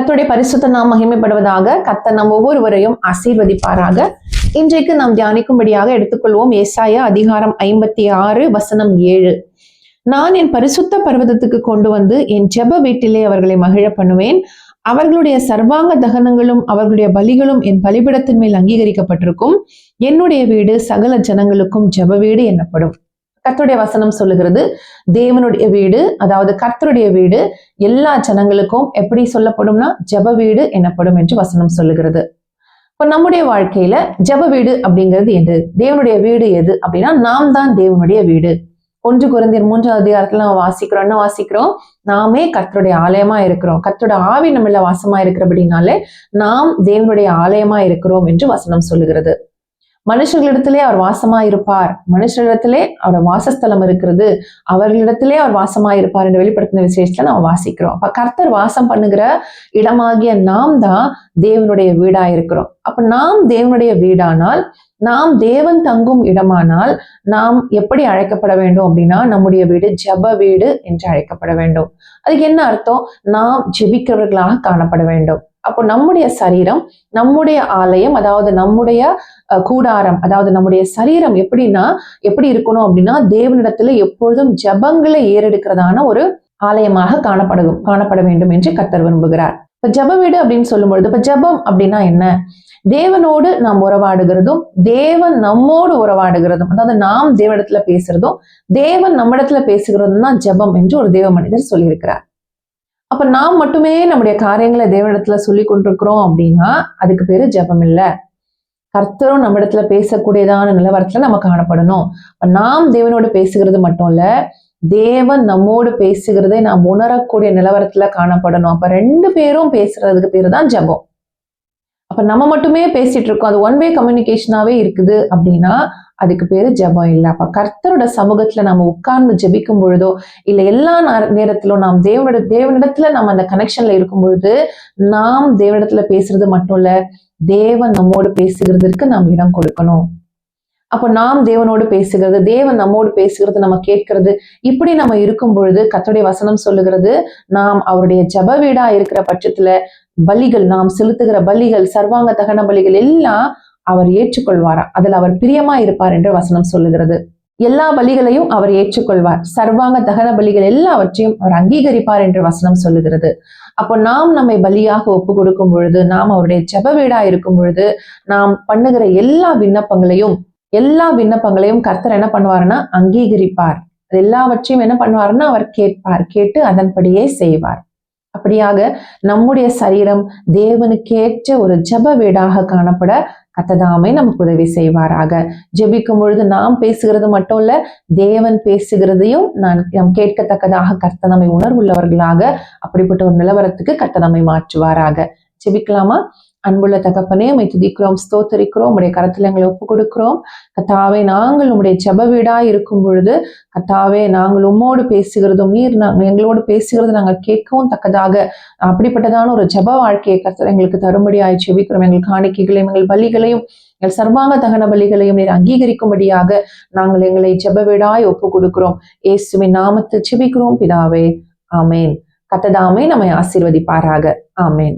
கத்துடைய பரிசுத்த நாம் மகிமைப்படுவதாக கத்த நம் ஒவ்வொருவரையும் ஆசீர்வதிப்பாராக. இன்றைக்கு நாம் தியானிக்கும்படியாக எடுத்துக்கொள்வோம் ஏசாயா அதிகாரம் ஐம்பத்தி ஆறு வசனம் ஏழு. நான் என் பரிசுத்த பர்வதத்துக்கு கொண்டு வந்து என் ஜெப வீட்டிலே அவர்களை மகிழ பண்ணுவேன். அவர்களுடைய சர்வாங்க தகனங்களும் அவர்களுடைய பலிகளும் என் பலிபிடத்தின் மேல் அங்கீகரிக்கப்பட்டிருக்கும். என்னுடைய வீடு சகல ஜனங்களுக்கும் ஜெப வீடு எனப்படும். கர்த்தருடைய வசனம் சொல்லுகிறது தேவனுடைய வீடு அதாவது கர்த்தருடைய வீடு எல்லா ஜனங்களுக்கும் எப்படி சொல்லப்படும்னா ஜப வீடு எனப்படும் என்று வசனம் சொல்லுகிறது. இப்போ நம்முடைய வாழ்க்கையில ஜெப வீடு அப்படிங்கிறது எது? தேவனுடைய வீடு எது அப்படின்னா நாம் தான் தேவனுடைய வீடு. ஒன்று குறைந்தர் மூன்றாவது அதிகாரத்துல நம்ம வாசிக்கிறோம். என்ன வாசிக்கிறோம்? நாமே கர்த்தருடைய ஆலயமா இருக்கிறோம். கர்த்தருடைய ஆவி நம்மள வாசமா இருக்கிறபடினாலே நாம் தேவனுடைய ஆலயமா இருக்கிறோம் என்று வசனம் சொல்லுகிறது. மனுஷர்களிடத்திலே அவர் வாசமா இருப்பார் மனுஷர்களிடத்திலே அவர் வாசஸ்தலம் இருக்கிறது. அவர்களிடத்திலே அவர் வாசமா இருப்பார் என்று வெளிப்படுத்தின விசேஷத்துல நம்ம வாசிக்கிறோம். அப்ப கர்த்தர் வாசம் பண்ணுகிற இடமாகிய நாம் தான் தேவனுடைய வீடா இருக்கிறோம் அப்ப நாம் தேவனுடைய வீடானால் நாம் தேவன் தங்கும் இடமானால் நாம் எப்படி அழைக்கப்பட வேண்டும் அப்படின்னா நம்முடைய வீடு ஜப வீடு என்று அழைக்கப்பட வேண்டும். அதுக்கு என்ன அர்த்தம்? நாம் ஜெபிக்கிறவர்களாக காணப்பட வேண்டும். அப்போ நம்முடைய சரீரம் நம்முடைய ஆலயம் அதாவது நம்முடைய கூடாரம் அதாவது நம்முடைய சரீரம் எப்படின்னா எப்படி இருக்கணும் அப்படின்னா தேவனிடத்துல எப்பொழுதும் ஜபங்களை ஏறெடுக்கிறதான ஒரு ஆலயமாக காணப்படும் காணப்பட வேண்டும் என்று கத்தர் விரும்புகிறார். இப்ப ஜப வீடு அப்படின்னு சொல்லும் பொழுது இப்ப ஜபம் அப்படின்னா என்ன? தேவனோடு நாம் உறவாடுகிறதும் தேவன் நம்மோடு உறவாடுகிறதும் அதாவது நாம் தேவனிடத்துல பேசுறதும் தேவன் நம்மிடத்துல பேசுகிறதும் தான் ஜபம் என்று ஒரு தேவ மனிதர் சொல்லியிருக்கிறார். அப்ப நாம் மட்டுமே நம்முடைய காரியங்களை தேவனிடத்துல சொல்லி கொண்டிருக்கிறோம் அப்படின்னா அதுக்கு பேரு ஜபம் இல்லை கர்த்தரும் நம்ம இடத்துல பேசக்கூடியதான நிலவரத்துல நம்ம காணப்படணும். நாம் தேவனோடு பேசுகிறது மட்டும் இல்ல தேவன் நம்மோடு பேசுகிறதை நாம் உணரக்கூடிய நிலவரத்துல காணப்படணும். அப்ப ரெண்டு பேரும் பேசுறதுக்கு பேரு தான் ஜபம். அப்ப நம்ம மட்டுமே பேசிட்டு இருக்கோம். அது ஒன் வே கம்யூனிகேஷனாவே இருக்குது அப்படின்னா அதுக்கு பேரு ஜபம் இல்லை. அப்ப கர்த்தரோட சமூகத்துல நம்ம உட்கார்ந்து ஜபிக்கும் பொழுதோ இல்ல எல்லா நேரத்திலும் நாம் தேவனோட தேவனிடத்துல நம்ம அந்த கனெக்ஷன்ல இருக்கும் பொழுது நாம் தேவனிடத்துல பேசுறது மட்டும் இல்ல தேவன் நம்மோடு பேசுகிறதுக்கு நாம் இடம் கொடுக்கணும். அப்போ நாம் தேவனோடு பேசுகிறது தேவன் நம்மோடு பேசுகிறது நம்ம கேட்கிறது இப்படி நம்ம இருக்கும் பொழுது கத்தோடைய வசனம் சொல்லுகிறது நாம் அவருடைய ஜப வீடா இருக்கிற பட்சத்துல பலிகள் நாம் செலுத்துகிற பலிகள் சர்வாங்க தகன பலிகள் எல்லாம் அவர் ஏற்றுக்கொள்வாரா? அதில் அவர் பிரியமா இருப்பார் என்று வசனம் சொல்லுகிறது. எல்லா பலிகளையும் அவர் ஏற்றுக்கொள்வார். சர்வாங்க தகன பலிகள் எல்லாவற்றையும் அவர் அங்கீகரிப்பார் என்று வசனம் சொல்லுகிறது. அப்போ நாம் நம்மை பலியாக ஒப்பு கொடுக்கும் பொழுது நாம் அவருடைய ஜப வீடா இருக்கும் பொழுது நாம் பண்ணுகிற எல்லா விண்ணப்பங்களையும் எல்லா விண்ணப்பங்களையும் கர்த்தர் என்ன பண்ணுவார்னா அங்கீகரிப்பார். எல்லாவற்றையும் என்ன பண்ணுவாருன்னா அவர் கேட்பார். கேட்டு அதன்படியே செய்வார். அப்படியாக நம்முடைய சரீரம் தேவனுக்கேற்ற ஒரு ஜப வீடாக காணப்பட கத்ததாமே நமக்கு உதவி செய்வாராக. ஜெபிக்கும் பொழுது நாம் பேசுகிறது மட்டும் இல்ல தேவன் பேசுகிறதையும் நான் நம் கேட்கத்தக்கதாக கர்த்த நம்மை உணர்வுள்ளவர்களாக அப்படிப்பட்ட ஒரு நிலவரத்துக்கு கர்த்த நம்மை மாற்றுவாராக. ஜெபிக்கலாமா? அன்புள்ள தகப்பனே உமை துதிக்கிறோம் ஸ்தோத்தரிக்கிறோம் உடைய கரத்தில் எங்களை ஒப்பு கொடுக்கிறோம் கத்தாவே நாங்கள் உங்களுடைய ஜப வீடாக இருக்கும் பொழுது கத்தாவே நாங்கள் உம்மோடு பேசுகிறதும் நீர் நாங்கள் எங்களோடு பேசுகிறது நாங்கள் கேட்கவும் தக்கதாக. அப்படிப்பட்டதான ஒரு ஜப வாழ்க்கையை கத்தர் எங்களுக்கு தரும்படியாய் செபிக்கிறோம் எங்கள் காணிக்கைகளையும் எங்கள் பலிகளையும் எங்கள் சர்வாங்க தகன பலிகளையும் நீர் அங்கீகரிக்கும்படியாக நாங்கள் எங்களை ஜப வீடாய் ஒப்பு கொடுக்கிறோம் இயேசுவின் நாமத்தை செபிக்கிறோம் பிதாவே. ஆமேன். கத்ததாமே நம்மை ஆசீர்வதிப்பாராக. ஆமேன்.